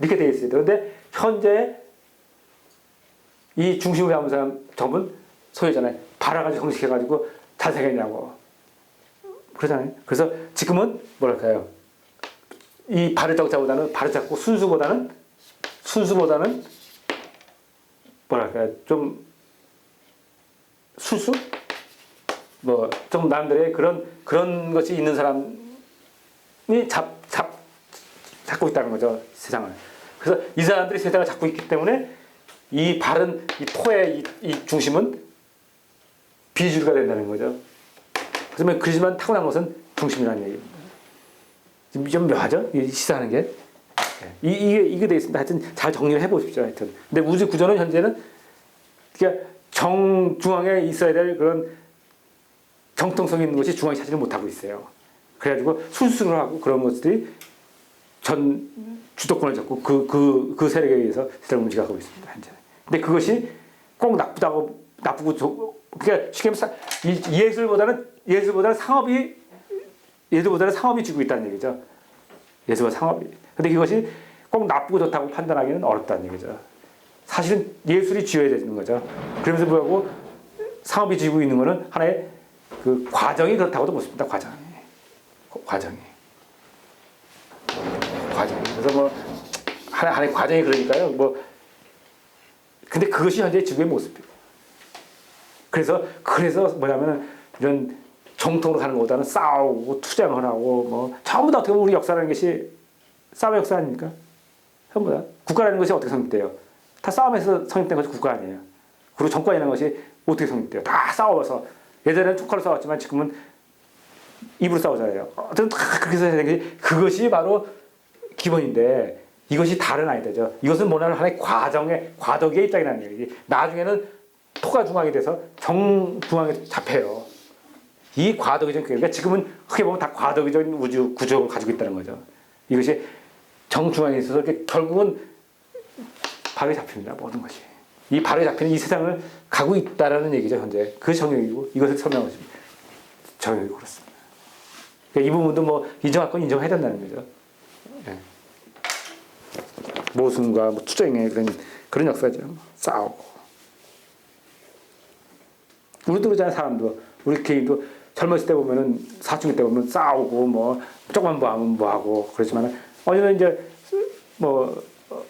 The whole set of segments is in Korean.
이렇게 되어 있어요. 그런데 현재 이 중심을 잡은 사람 전부 소유잖아요. 발아가지고 형식해가지고 잘생겼냐고. 그러잖아요. 그래서 지금은 뭐랄까요. 이 발을 잡자보다는 발을 잡고 순수보다는 순수보다는 뭐랄까요. 좀 수수? 뭐 좀 남들의 그런 그런 것이 있는 사람이 잡, 잡, 잡고 있다는 거죠 세상을. 그래서 이 사람들이 세상을 잡고 있기 때문에 이 발은 이 토의 이, 이 중심은 비주류가 된다는 거죠. 그러면 그지만 타고난 것은 중심이라는 얘기입니다. 지금 좀 묘하죠? 이 시사하는 게. 이, 이게, 이게 돼 있습니다. 하여튼 잘 정리를 해보십시오. 하여튼. 근데 우주 구조는 현재는 그러니까 정중앙에 있어야 될 그런 정통성 있는 것이 중앙에 차지를 못하고 있어요. 그래가지고 순수를 하고 그런 것들이 전 주도권을 잡고 그, 그, 그 세력에 의해서 세상을 움직여가고 있습니다. 현재. 근데 그것이 꼭 나쁘다고, 나쁘고, 좋, 그러니까 쉽게 말해서 이 예술보다는, 예술보다는 상업이, 예술보다는 상업이 쥐고 있다는 얘기죠. 예술과 상업이. 근데 이것이 꼭 나쁘고 좋다고 판단하기는 어렵다는 얘기죠. 사실은 예술이 쥐어야 되는 거죠. 그러면서 불구하고 상업이 쥐고 있는 거는 하나의 그 과정이 그렇다고도 보십니다. 과정이. 과정이. 그래서 뭐 하나 하나의 과정이 그러니까요. 뭐 근데 그것이 현재 지구의 모습이에요. 그래서 그래서 뭐냐면 이런 정통으로 가는 것보다는 싸우고 투쟁을 하고 뭐 전부 다 어떻게 보면 우리 역사라는 것이 싸움의 역사 아닙니까? 전부 다 국가라는 것이 어떻게 성립돼요? 다 싸움에서 성립된 것이 국가 아니에요. 그리고 정권이라는 것이 어떻게 성립돼요? 다 싸워서 예전에는 촉칼로 싸웠지만 지금은 입으로 싸우잖아요. 어쨌든 다 그렇게 해서 되는 게 그것이 바로 기본인데 이것이 다른 아이디어죠. 이것은 뭐냐면 하나의 과정의 과도기의 입장이라는 얘기지. 나중에는 토가 중앙이 돼서 정중앙에 잡혀요. 이 과도기적인 그러니까 지금은 크게 보면 다 과도기적인 우주 구조를 가지고 있다는 거죠. 이것이 정중앙에 있어서 결국은 발에 잡힙니다. 모든 것이. 이 발에 잡히는 이 세상을 가고 있다라는 얘기죠. 현재 그 정형이고 이것을 설명하고. 정형이 그렇습니다. 그러니까 이 부분도 뭐 인정할 건 인정해야 된다는 거죠. 예. 모순과 뭐 투쟁의 그런 그런 역사죠. 싸우고. 우리도 그러잖아요. 사람도 우리 개인도 젊었을 때 보면은 사춘기 때 보면 싸우고 뭐 조금만 뭐 하면 뭐 하고 그렇지만 어느 이제 뭐 어,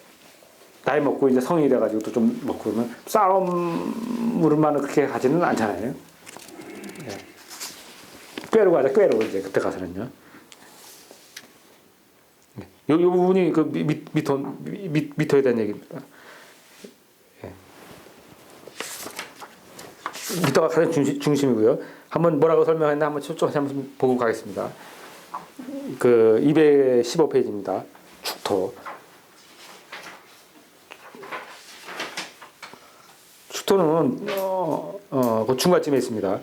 나이 먹고 이제 성인이 돼가지고 또 좀 먹고 그러면 싸움으로만 그렇게 하지는 않잖아요. 예. 꾀로 가자 꾀로 이제 그때 가서는요. 이, 이 부분이 그 미터에 대한 얘기입니다. 예. 미터가 가장 중심, 중심이고요. 한번 뭐라고 설명했나 한번 좀 한번 보고 가겠습니다. 그 215페이지입니다. 축토. 축토는 어, 어, 그 중간쯤에 있습니다.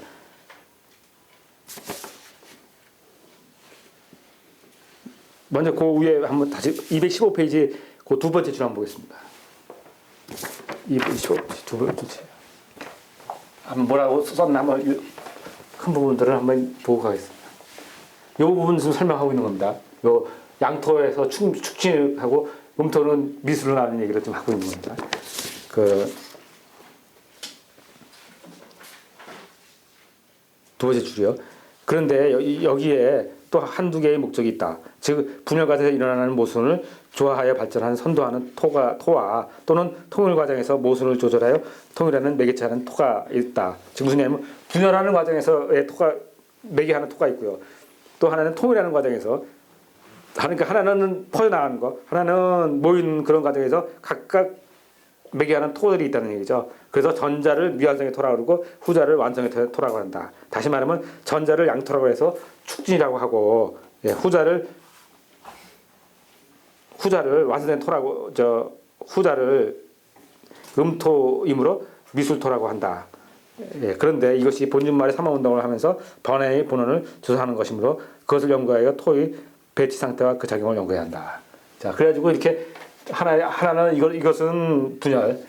먼저 그 위에 한번 다시 215페이지 그 두 번째 줄 한번 보겠습니다. 215페이지 두 번째. 한번 뭐라고 썼나 한번 유- 큰 부분들을 한번 보고 가겠습니다. 이 부분 좀 설명하고 있는 겁니다. 요 양토에서 축, 축진하고 음토는 미술을 하는 얘기를 좀 하고 있는 겁니다. 그, 두 번째 줄이요. 그런데 여- 여기에 또 한두 개의 목적이 있다. 즉 분열 과정에서 일어나는 모순을 조화하여 발전하는 선도하는 토가 토와 또는 통일 과정에서 모순을 조절하여 통일하는 매개체하는 토가 있다. 즉 무슨 얘기냐면 분열하는 과정에서의 토가 매개하는 토가 있고요. 또 하나는 통일하는 과정에서 그러니까 하나는 퍼져나가는 거, 하나는 모이는 그런 과정에서 각각 매개하는 토들이 있다는 얘기죠. 그래서 전자를 토라고 그러고 후자를 완성의 토- 토라고 한다. 다시 말하면 전자를 양토라고 해서 축진이라고 하고 예, 후자를 후자를 완성된 토라고 저 후자를 음토이므로 미술토라고 한다. 예, 그런데 이것이 본준말의 삼화운동을 하면서 번외의 본원을 조사하는 것이므로 그것을 연구하여 토의 배치 상태와 그 작용을 연구해야 한다. 자, 그래가지고 이렇게 하나 하나는 이것 이것은 분열,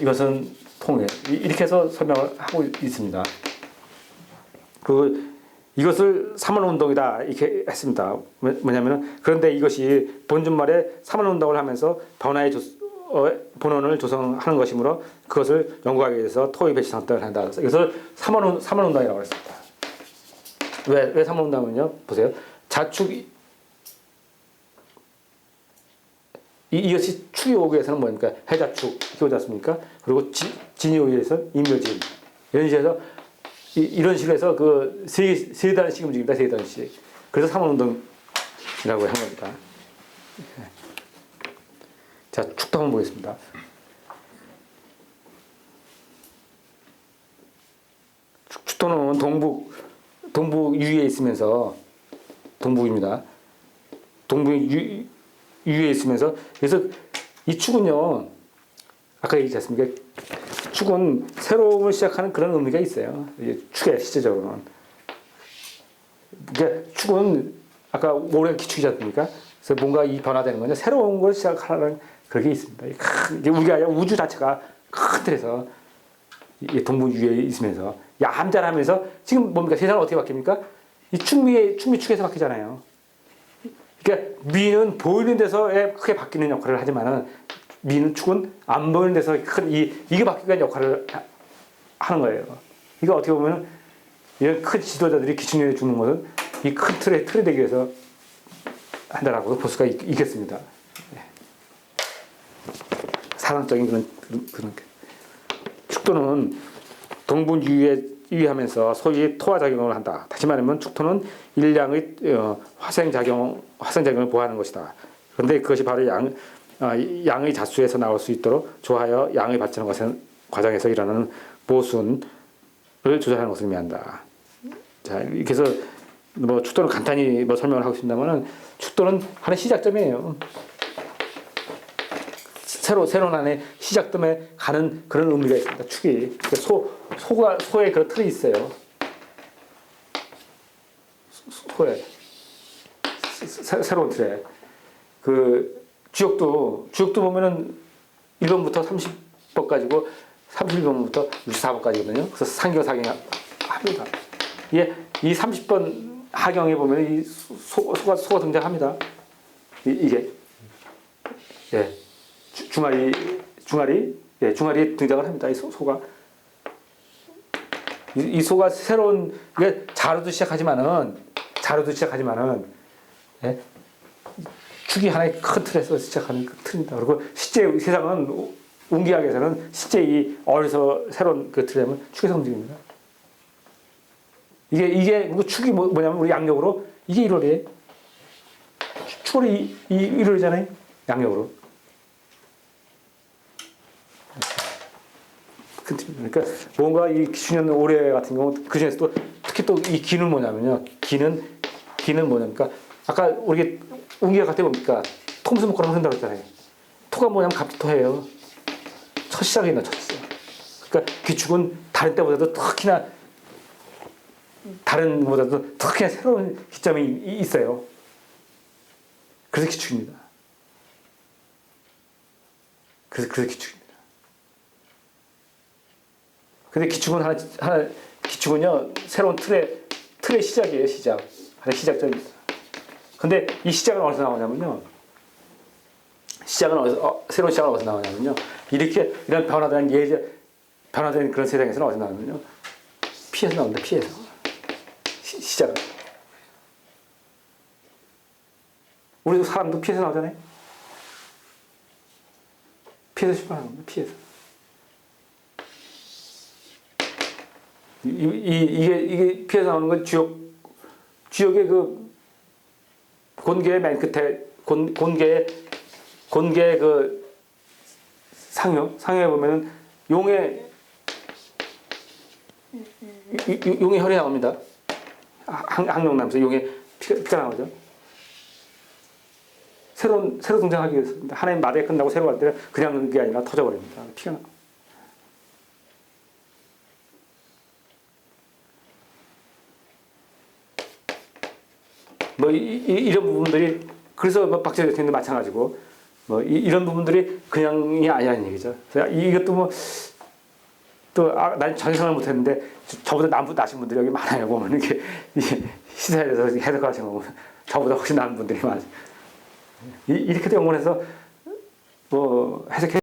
이것은 통일 이- 이렇게 해서 설명을 하고 있습니다. 그 이것을 삼원운동이다 이렇게 했습니다. 뭐- 뭐냐면은 그런데 이것이 본준말에 삼원운동을 하면서 변화의 조, 어, 본원을 조성하는 것이므로 그것을 연구하기 위해서 토의 배치 선택을 한다. 그래서 삼원 삼원운동이라고 했습니다. 왜, 왜 삼원운동은요? 보세요. 자축 이, 이것이 오기 위해서는 뭡니까? 해자축 이렇게 오지 않습니까? 그리고 지, 위해서 인묘진 이런 해서 이, 이런 식으로 해서 그 세 세 단씩 움직입니다. 세 단씩. 그래서 삼원운동이라고 한 겁니다. 자, 축도 한번 보겠습니다. 축- 축도는 동북 동북 유에 있으면서 동북입니다. 동북 유, 유에 있으면서 그래서 이 축은요 아까 얘기했지 않습니까? 축은 새로움을 시작하는 그런 의미가 있어요. 축의 실제적으로는. 그러니까 축은 아까 모래가 기축이지 않습니까? 그래서 뭔가 이 변화되는 거냐 새로운 걸 시작하는 그런 게 있습니다. 이 큰- 이게 우리가 우주 자체가 큰 틀에서 이 동부 위에 있으면서 얌전하면서 지금 뭡니까 세상은 어떻게 바뀝니까? 이 축미의 축미축에서 바뀌잖아요. 그러니까 미는 보이는 데서에 크게 바뀌는 역할을 하지만은 미는 축은 안 보이는 데서 큰 이 이게 바뀌는 역할을 하- 하는 거예요. 이거 어떻게 보면은 이런 큰 지도자들이 기축년에 주는 것은 이 큰 틀에 틀이 되기 위해서 한다라고 볼 수가 있, 겠습니다 사상적인 그런 그런. 축토는 동분 유에 유의하면서 소위 토화 작용을 한다. 다시 말하면 축토는 일량의 어, 화생 작용 화생 작용을 보호하는 것이다. 그런데 그것이 바로 양 아, 이 양의 자수에서 나올 수 있도록 조하여 양의 것은 과정에서 일어나는 모순을 조절하는 것을 의미한다. 자, 그래서 뭐 축도는 간단히 뭐 설명을 하고 있습니다만은 축도는 하나의 시작점이에요. 새로 새로운 안에 시작점에 가는 그런 의미가 있습니다. 축이 소 소가 소의 그런 틀이 있어요. 소- 소에 새, 새로운 틀에 그 주역도 주역도 보면은 1번부터 30번 가지고 31번부터 64번까지거든요. 그래서 상경 사경 합니다. 예, 이 30번 하경에 보면 이 소, 소가 소가 등장합니다. 이, 이게 예. 주- 중아리 중아리 예 중아리 등장을 합니다. 이 소, 소가 이, 이 소가 새로운 이게 자로도 시작하지만은 자로도 시작하지만은 예 축이 하나의 큰 틀에서 시작하는 그 틀입니다. 그리고 실제 세상은 우- 운기학에서는 실제 이 어려서 새로운 그 틀에는 축에서 움직입니다. 이게 이게 그 축이 뭐, 뭐냐면 우리 양력으로 이게 1월이에요. 축월이 이, 이 1월이잖아요. 양력으로. 큰 팀. 그러니까 뭔가 이 기준년 올해 같은 경우 그 중에서도 특히 또 이 기는 뭐냐면요. 기는 기는 뭐냐니까 아까 우리 운기가 같아 보니까 톰스 목걸음 한다고 했잖아요. 토가 뭐냐면 갑토예요. 첫 시작이나 첫 시작. 그러니까 기축은 다른 때보다도 특히나 다른 것보다도 특히나 새로운 기점이 이- 있어요. 그래서 기축입니다. 그래서 그래서 기축입니다. 근데 기축은 하나, 하나 기축은요 새로운 틀의 틀의 시작이에요 시작. 하나의 시작점입니다. 근데 이 시작은 어디서 나오냐면요. 시작은 어디서 어, 새로운 시작은 어디서 나오냐면요. 이렇게 이런 변화된 예제 변화된 그런 세상에서는 어디서 나오냐면요. 피해서 나온다 피해서. 시, 시작은. 우리 사람도 피해서 나오잖아요. 피해서 출발하는 겁니다 피해서 이, 이, 이 게, 이게 피해서 나오는 건 주역, 주역의 그, 곤개의 맨 끝에, 곤, 곤개의, 곤개의 그, 상형, 상형에 보면은 용의, 용의 혈이 나옵니다. 항, 항룡남에서 용의 피가, 피가 나오죠. 새로운, 새로 등장하기 위해서입니다. 하나님 마대 끝나고 새로 갈 때는 그냥 게 아니라 터져버립니다. 피가 나. 뭐 이, 런 부분들이 그래서 뭐 박재 대통령도 마찬가지고 뭐 이, 런 부분들이 그냥이 아니라는 얘기죠. 이것도 뭐또 아, 난 전생을 못했는데 저- 저보다 남 나신 분들이 여기 많아요. 보면 이렇게 이 시사에 대해서 해석하시는 거 보면 저보다 훨씬 나은 분들이 많아요. 이- 이렇게 연구해서 뭐 해석해